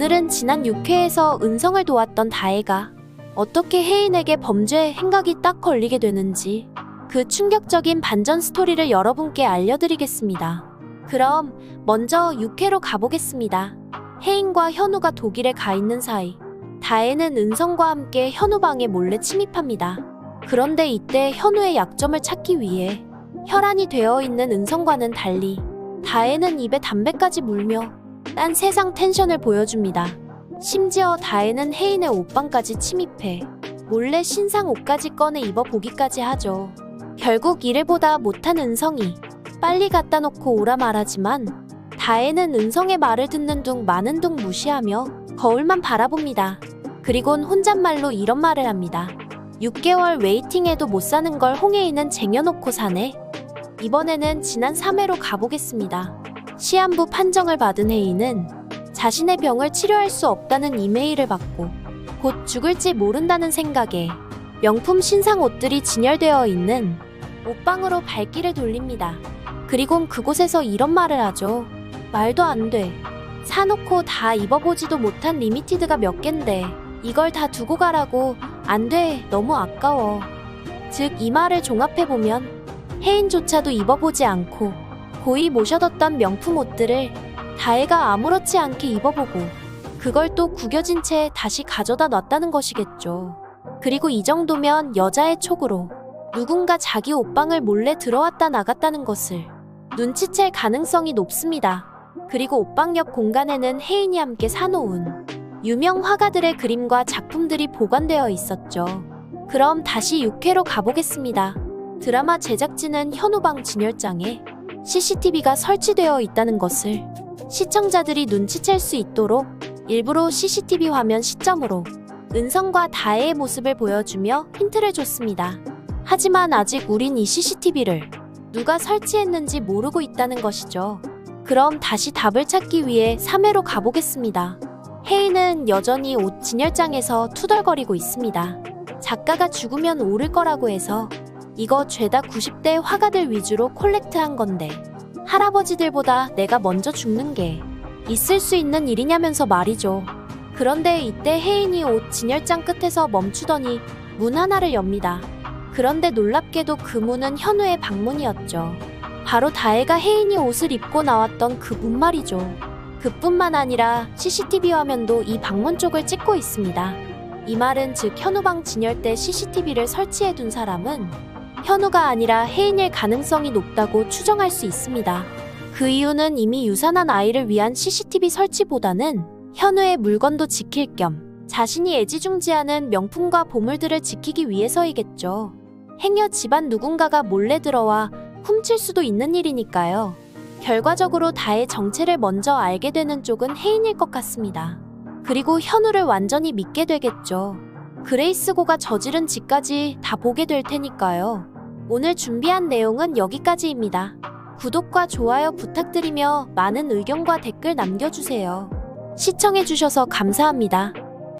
오늘은 지난 6회에서 은성을 도왔던 다혜가 어떻게 혜인에게 범죄 행각이 딱 걸리게 되는지 그 충격적인 반전 스토리를 여러분께 알려드리겠습니다. 그럼 먼저 6회로 가보겠습니다. 혜인과 현우가 독일에 가 있는 사이 다혜는 은성과 함께 현우 방에 몰래 침입합니다. 그런데 이때 현우의 약점을 찾기 위해 혈안이 되어 있는 은성과는 달리 다혜는 입에 담배까지 물며 딴 세상 텐션을 보여줍니다. 심지어 다혜는 혜인의 옷방까지 침입해 몰래 신상 옷까지 꺼내 입어보기까지 하죠. 결국 이를 보다 못한 은성이 빨리 갖다 놓고 오라 말하지만 다혜는 은성의 말을 듣는 둥 마는 둥 무시하며 거울만 바라봅니다. 그리곤 혼잣말로 이런 말을 합니다. 6개월 웨이팅해도 못 사는 걸 홍혜인은 쟁여놓고 사네. 이번에는 지난 3회로 가보겠습니다. 시한부 판정을 받은 혜인은 자신의 병을 치료할 수 없다는 이메일을 받고 곧 죽을지 모른다는 생각에 명품 신상 옷들이 진열되어 있는 옷방으로 발길을 돌립니다. 그리곤 그곳에서 이런 말을 하죠. 말도 안 돼. 사놓고 다 입어보지도 못한 리미티드가 몇 갠데 이걸 다 두고 가라고 안 돼. 너무 아까워. 즉 이 말을 종합해보면 혜인조차도 입어보지 않고 고이 모셔뒀던 명품 옷들을 다혜가 아무렇지 않게 입어보고 그걸 또 구겨진 채 다시 가져다 놨다는 것이겠죠. 그리고 이 정도면 여자의 촉으로 누군가 자기 옷방을 몰래 들어왔다 나갔다는 것을 눈치챌 가능성이 높습니다. 그리고 옷방 옆 공간에는 혜인이 함께 사놓은 유명 화가들의 그림과 작품들이 보관되어 있었죠. 그럼 다시 6회로 가보겠습니다. 드라마 제작진은 현우방 진열장에 CCTV가 설치되어 있다는 것을 시청자들이 눈치챌 수 있도록 일부러 CCTV 화면 시점으로 은성과 다혜의 모습을 보여주며 힌트를 줬습니다. 하지만 아직 우린 이 CCTV를 누가 설치했는지 모르고 있다는 것이죠. 그럼 다시 답을 찾기 위해 3회로 가보겠습니다. 혜인은 여전히 옷 진열장에서 투덜거리고 있습니다. 작가가 죽으면 오를 거라고 해서 이거 죄다 90대 화가들 위주로 콜렉트한 건데 할아버지들보다 내가 먼저 죽는 게 있을 수 있는 일이냐면서 말이죠. 그런데 이때 혜인이 옷 진열장 끝에서 멈추더니 문 하나를 엽니다. 그런데 놀랍게도 그 문은 현우의 방문이었죠. 바로 다혜가 혜인이 옷을 입고 나왔던 그 문 말이죠. 그뿐만 아니라 CCTV 화면도 이 방문 쪽을 찍고 있습니다. 이 말은 즉 현우방 진열 때 CCTV를 설치해 둔 사람은 현우가 아니라 혜인일 가능성이 높다고 추정할 수 있습니다. 그 이유는 이미 유산한 아이를 위한 CCTV 설치보다는 현우의 물건도 지킬 겸 자신이 애지중지하는 명품과 보물들을 지키기 위해서이겠죠. 행여 집안 누군가가 몰래 들어와 훔칠 수도 있는 일이니까요. 결과적으로 다의 정체를 먼저 알게 되는 쪽은 혜인일 것 같습니다. 그리고 현우를 완전히 믿게 되겠죠. 그레이스고가 저지른 짓까지 다 보게 될 테니까요. 오늘 준비한 내용은 여기까지입니다. 구독과 좋아요 부탁드리며 많은 의견과 댓글 남겨주세요. 시청해주셔서 감사합니다.